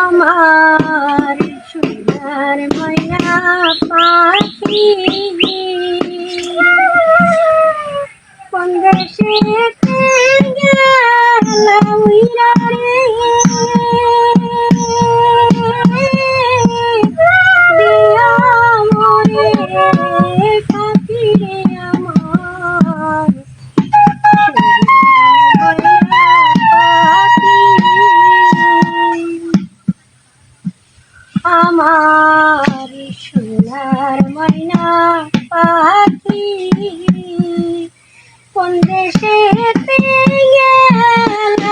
আমার সুন্দর ময়না পাখি। পন্দে সে গেলাম রে না পাখি কোন দেশে গেলা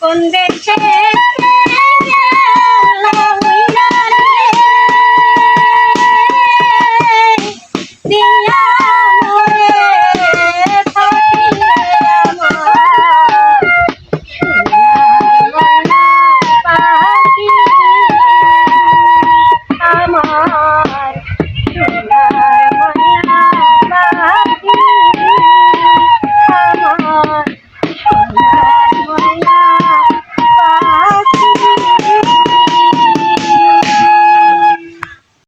কোন দেশে